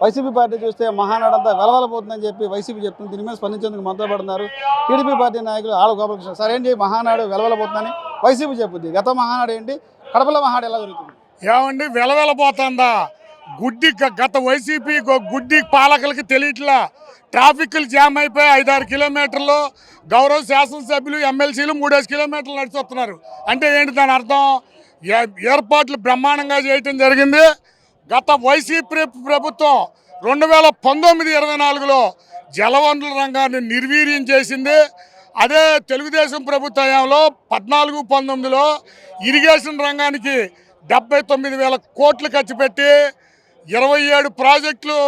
YCP party చూస్తే మహానాడంతా వెలవలపోతుందని చెప్పి YCP చెప్తుంది. దీని మీద స్పందించేందుకు మంత్రపడుతున్నారు టీడీపీ పార్టీ నాయకులు ఆళ్ళ గోపాలకృష్ణ. సార్ ఏంటి మహానాడు వెలవలపోతుందని వైసీపీ చెప్పుద్ది. గత మహానాడు ఏంటి? కడపల మహానాడు ఎలా జరుగుతుంది? ఏమండి వెలవెలపోతుందా? గుడ్డి గత వైసీపీ గుడ్డి పాలకులకి తెలియట్లా? ట్రాఫిక్లు జామ్ అయిపోయి ఐదారు కిలోమీటర్లు గౌరవ శాసనసభ్యులు ఎమ్మెల్సీలు మూడేసి కిలోమీటర్లు నడిచి వస్తున్నారు. అంటే ఏంటి దాని అర్థం? ఏర్పాట్లు బ్రహ్మాండంగా చేయటం జరిగింది. గత వైసీపీ ప్రభుత్వం రెండు వేల పంతొమ్మిది ఇరవై నాలుగులో జలవనరుల రంగాన్ని నిర్వీర్యం చేసింది. అదే తెలుగుదేశం ప్రభుత్వ హయాంలో పద్నాలుగు పంతొమ్మిదిలో ఇరిగేషన్ రంగానికి డెబ్బై తొమ్మిది వేల కోట్లు ఖర్చు పెట్టి ఇరవై ఏడు ప్రాజెక్టులు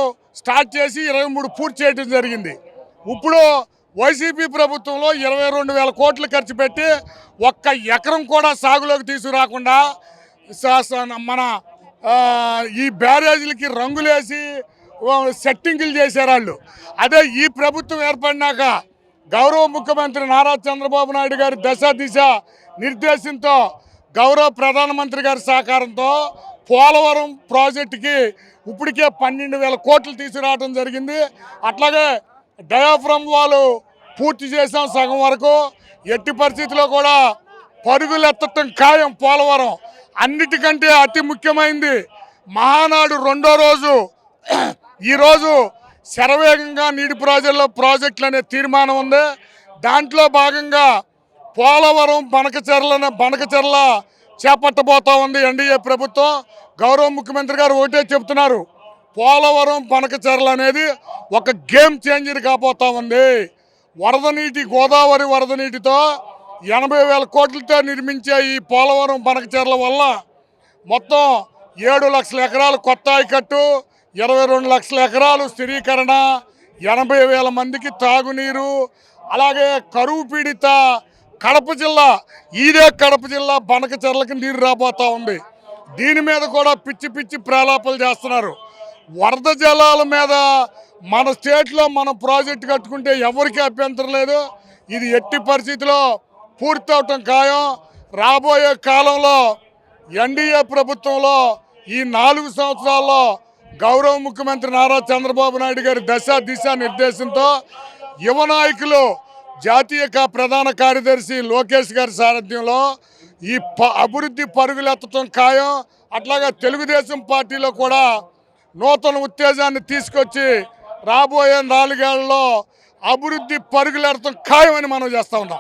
స్టార్ట్ చేసి ఇరవై మూడు పూర్తి చేయడం జరిగింది. ఇప్పుడు వైసీపీ ప్రభుత్వంలో ఇరవై రెండు వేల కోట్లు ఖర్చు పెట్టి ఒక్క ఎకరం కూడా సాగులోకి తీసుకురాకుండా మన ఈ బ్యారేజీలకి రంగులేసి సెట్టింగులు చేశారు వాళ్ళు అదే ఈ ప్రభుత్వం ఏర్పడినాక గౌరవ ముఖ్యమంత్రి నారా చంద్రబాబు నాయుడు గారి దశ దిశ నిర్దేశంతో గౌరవ ప్రధానమంత్రి గారి సహకారంతో పోలవరం ప్రాజెక్టుకి ఇప్పటికే పన్నెండు వేల కోట్లు తీసుకురావడం జరిగింది. అట్లాగే డయాఫ్రమ్ వాళ్ళు పూర్తి చేసాం సగం వరకు. ఎట్టి పరిస్థితిలో కూడా పరుగులు ఎత్తటం ఖాయం పోలవరం. అన్నిటికంటే అతి ముఖ్యమైనది మహానాడు రెండో రోజు. ఈరోజు శరవేగంగా నీటి ప్రాజెక్టులో ప్రాజెక్టులు అనే తీర్మానం ఉంది. దాంట్లో భాగంగా పోలవరం బనకచెర్ల బనకచెర్ల చేపట్టబోతా ఉంది ఎన్డీఏ ప్రభుత్వం. గౌరవ ముఖ్యమంత్రి గారు ఒకటే చెప్తున్నారు. పోలవరం బనకచెర్ల అనేది ఒక గేమ్ చేంజర్ కాబోతా ఉంది. వరద నీటి గోదావరి వరద నీటితో ఎనభై వేల కోట్లతో నిర్మించే ఈ పోలవరం బనకచెర్ల వల్ల మొత్తం ఏడు లక్షల ఎకరాలు కొత్త ఆయకట్టు ఇరవై రెండు లక్షల ఎకరాలు స్థిరీకరణ ఎనభై వేల మందికి తాగునీరు అలాగే కరువు పీడిత కడప జిల్లా ఈరే కడప జిల్లా బనకచెర్లకి నీరు రాబోతూ ఉంది. దీని మీద కూడా పిచ్చి పిచ్చి ప్రేలాపలు చేస్తున్నారు. వరద జలాల మీద మన స్టేట్లో మనం ప్రాజెక్టు కట్టుకుంటే ఎవరికీ అభ్యంతరం లేదు. ఇది ఎట్టి పరిస్థితిలో పూర్తి అవటం ఖాయం. రాబోయే కాలంలో ఎన్డీఏ ప్రభుత్వంలో ఈ నాలుగు సంవత్సరాల్లో గౌరవ ముఖ్యమంత్రి నారా చంద్రబాబు నాయుడు గారి దశ దిశ నిర్దేశంతో యువ నాయకులు జాతీయ ప్రధాన కార్యదర్శి లోకేష్ గారి సారథ్యంలో ఈ ప అభివృద్ధి పరుగులెత్తటం ఖాయం. అట్లాగే తెలుగుదేశం పార్టీలో కూడా నూతన ఉత్తేజాన్ని తీసుకొచ్చి రాబోయే నాలుగేళ్ళలో అభివృద్ధి పరుగులెడతాం ఖాయమని మనం చేస్తూ ఉన్నాం.